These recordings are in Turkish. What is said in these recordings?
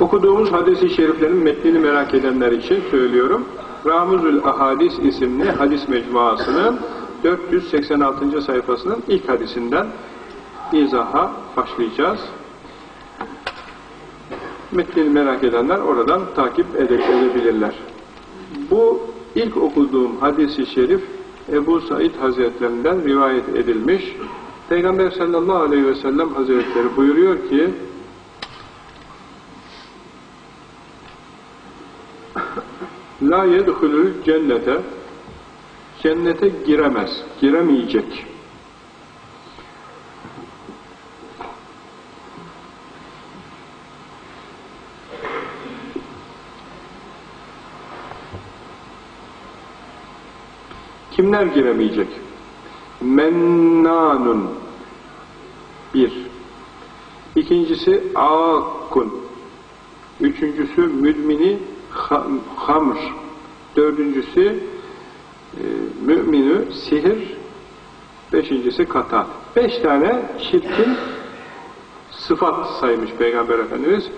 Okuduğumuz hadis-i şeriflerin metnini merak edenler için söylüyorum. Ramuzül Ahadis isimli hadis mecmuasının 486. sayfasının ilk hadisinden izaha başlayacağız. Metnini merak edenler oradan takip edebilirler. Bu ilk okuduğum hadis-i şerif Ebu Said Hazretlerinden rivayet edilmiş. Peygamber sallallahu aleyhi ve sellem Hazretleri buyuruyor ki La yedhulül cennete cennete giremez, giremeyecek. Kimler giremeyecek? Mennanun bir. İkincisi akkun. Üçüncüsü müdmini hamr. Dördüncüsü e, müminü sihir. Beşincisi kata. Beş tane çirkin sıfat saymış Peygamber Efendimiz.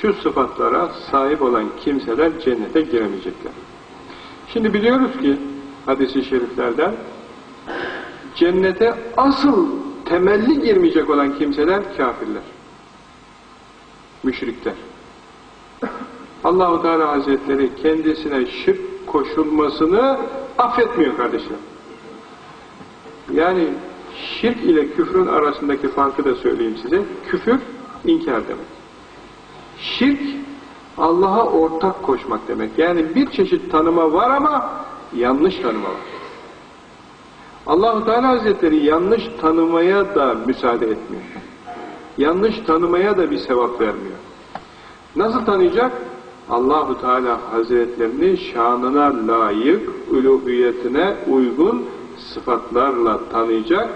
Şu sıfatlara sahip olan kimseler cennete giremeyecekler. Şimdi biliyoruz ki hadisi şeriflerden cennete asıl temelli girmeyecek olan kimseler kafirler. Müşrikler. Allahu Teala Hazretleri kendisine şirk koşulmasını affetmiyor kardeşler. Yani şirk ile küfrün arasındaki farkı da söyleyeyim size. Küfür inkar demek. Şirk Allah'a ortak koşmak demek. Yani bir çeşit tanıma var ama yanlış tanıma var. Allahu Teala Hazretleri yanlış tanımaya da müsaade etmiyor. Yanlış tanımaya da bir sevap vermiyor. Nasıl tanıyacak? Allahu Teala Hazretlerini şanına layık, uluhiyetine uygun sıfatlarla tanıyacak,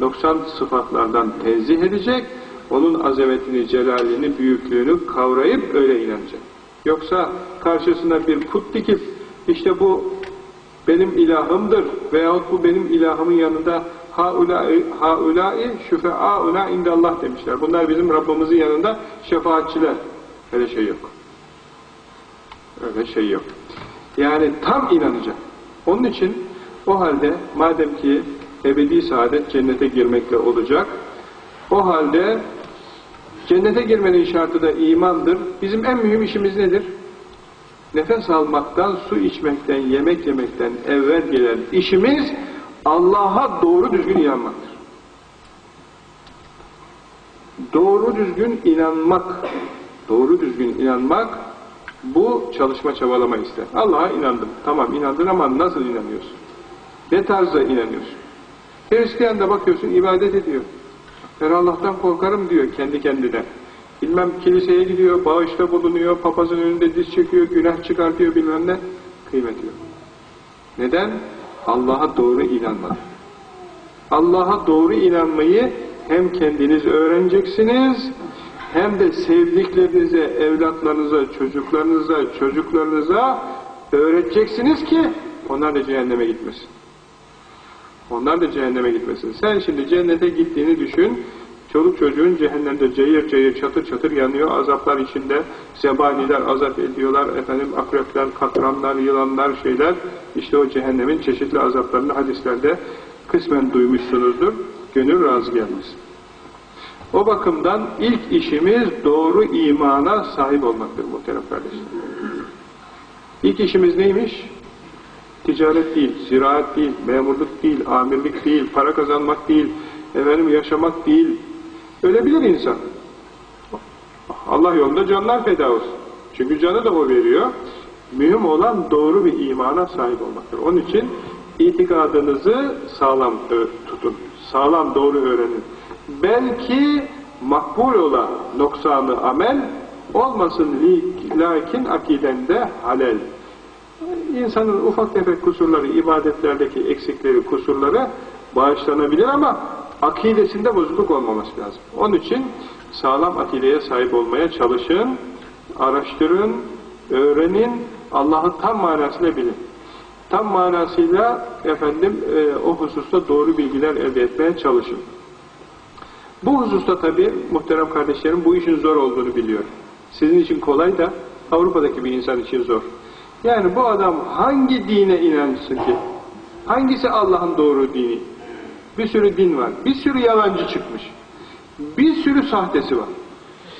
noksan sıfatlardan tenzih edecek, onun azametini, celalini, büyüklüğünü kavrayıp öyle inanacak. Yoksa karşısına bir put dikip, işte bu benim ilahımdır veyahut bu benim ilahımın yanında haulâi haulâi şüfe'âuna indallah demişler. Bunlar bizim Rabbimizin yanında şefaatçiler. Öyle şey yok. Öyle şey yok. Yani tam inanacak. Onun için o halde madem ki ebedi saadet cennete girmekle olacak, o halde cennete girmenin şartı da imandır. Bizim en mühim işimiz nedir? Nefes almaktan, su içmekten, yemek yemekten evvel gelen işimiz Allah'a doğru düzgün inanmaktır. Doğru düzgün inanmak, doğru düzgün inanmak bu çalışma çabalama ister. Allah'a inandım. Tamam inandın ama nasıl inanıyorsun? Ne tarzda inanıyorsun? Hristiyan da bakıyorsun ibadet ediyor. Ben Allah'tan korkarım diyor kendi kendine. Bilmem kiliseye gidiyor, bağışta bulunuyor, papazın önünde diz çekiyor, günah çıkartıyor bilmem ne. Kıymet yok. Neden? Allah'a doğru inanmadı. Allah'a doğru inanmayı hem kendiniz öğreneceksiniz, hem de sevdiklerinize, evlatlarınıza, çocuklarınıza, çocuklarınıza öğreteceksiniz ki onlar da cehenneme gitmesin. Onlar da cehenneme gitmesin. Sen şimdi cennete gittiğini düşün, çoluk çocuğun cehennemde cayır cayır çatır çatır yanıyor, azaplar içinde, zebaniler azap ediyorlar, efendim akrepler, katranlar, yılanlar, şeyler, işte o cehennemin çeşitli azaplarını hadislerde kısmen duymuşsunuzdur, gönül razı gelmesin. O bakımdan ilk işimiz doğru imana sahip olmaktır muhterem kardeşler. İlk işimiz neymiş? Ticaret değil, ziraat değil, memurluk değil, amirlik değil, para kazanmak değil, efendim yaşamak değil. Ölebilir insan. Allah yolunda canlar feda olsun. Çünkü canı da o veriyor. Mühim olan doğru bir imana sahip olmaktır. Onun için itikadınızı sağlam tutun. Sağlam doğru öğrenin belki makbul olan noksanı amel olmasın lakin akidende halel. İnsanın ufak tefek kusurları, ibadetlerdeki eksikleri, kusurları bağışlanabilir ama akidesinde bozukluk olmaması lazım. Onun için sağlam akideye sahip olmaya çalışın, araştırın, öğrenin, Allah'ı tam manasıyla bilin. Tam manasıyla efendim e, o hususta doğru bilgiler elde etmeye çalışın. Bu hususta tabi muhterem kardeşlerim bu işin zor olduğunu biliyor. Sizin için kolay da Avrupa'daki bir insan için zor. Yani bu adam hangi dine inansın ki? Hangisi Allah'ın doğru dini? Bir sürü din var. Bir sürü yalancı çıkmış. Bir sürü sahtesi var.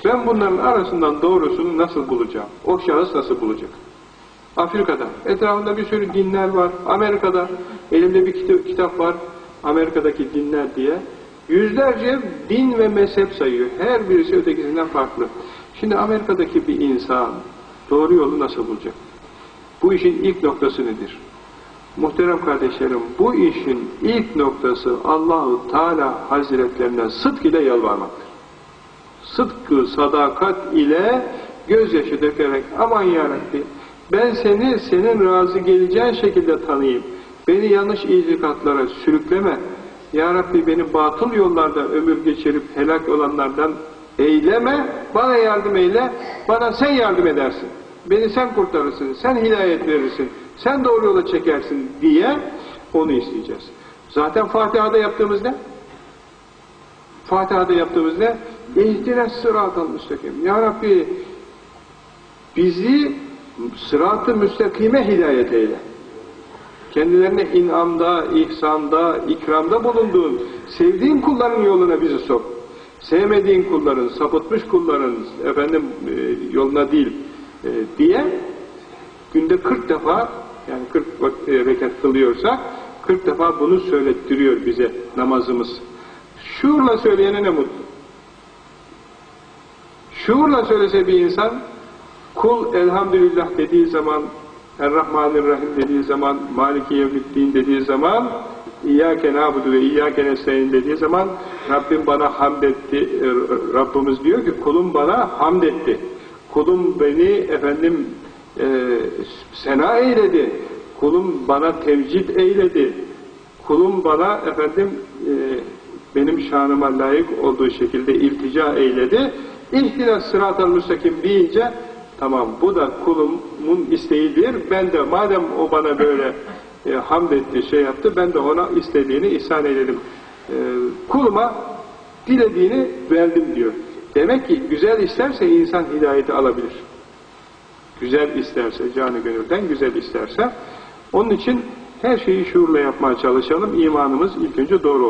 Ben bunların arasından doğrusunu nasıl bulacağım? O şahıs nasıl bulacak? Afrika'da. Etrafında bir sürü dinler var. Amerika'da. Elimde bir kitap, var. Amerika'daki dinler diye. Yüzlerce din ve mezhep sayıyor. Her birisi ötekisinden farklı. Şimdi Amerika'daki bir insan doğru yolu nasıl bulacak? Bu işin ilk noktası nedir? Muhterem kardeşlerim, bu işin ilk noktası Allahu Teala Hazretlerine sıdk ile yalvarmaktır. Sıdkı, sadakat ile gözyaşı dökerek aman yarabbi ben seni senin razı geleceğin şekilde tanıyayım. Beni yanlış itikatlara sürükleme. Ya Rabbi beni batıl yollarda ömür geçirip helak olanlardan eyleme, bana yardım eyle, bana sen yardım edersin. Beni sen kurtarırsın, sen hidayet verirsin, sen doğru yola çekersin diye onu isteyeceğiz. Zaten Fatiha'da yaptığımız ne? Fatiha'da yaptığımız ne? İhtines sıratal müstakim. Ya Rabbi bizi sırat-ı müstakime hidayet eyle. Kendilerine inamda, ihsanda, ikramda bulunduğun, sevdiğin kulların yoluna bizi sok. Sevmediğin kulların, sapıtmış kulların efendim e, yoluna değil e, diye günde 40 defa yani 40 e, rekat kılıyorsak 40 defa bunu söylettiriyor bize namazımız. Şuurla söyleyene ne mutlu. Şuurla söylese bir insan kul elhamdülillah dediği zaman Errahmanirrahim dediği zaman Maliki Yevmiddin dediği zaman İyyâke nâbudu ve İyyâke nestaîn dediği zaman Rabbim bana hamd etti. Rabbimiz diyor ki kulum bana hamd etti. Kulum beni efendim e, sena eyledi. Kulum bana tevcid eyledi. Kulum bana efendim e, benim şanıma layık olduğu şekilde iltica eyledi. İhtinas sıratal müstakim deyince tamam bu da kulumun isteğidir. Ben de madem o bana böyle e, hamd etti, şey yaptı, ben de ona istediğini ihsan edelim. E, kuluma dilediğini verdim diyor. Demek ki güzel isterse insan hidayeti alabilir. Güzel isterse, canı gönülden güzel isterse. Onun için her şeyi şuurla yapmaya çalışalım. İmanımız ilk önce doğru olsun.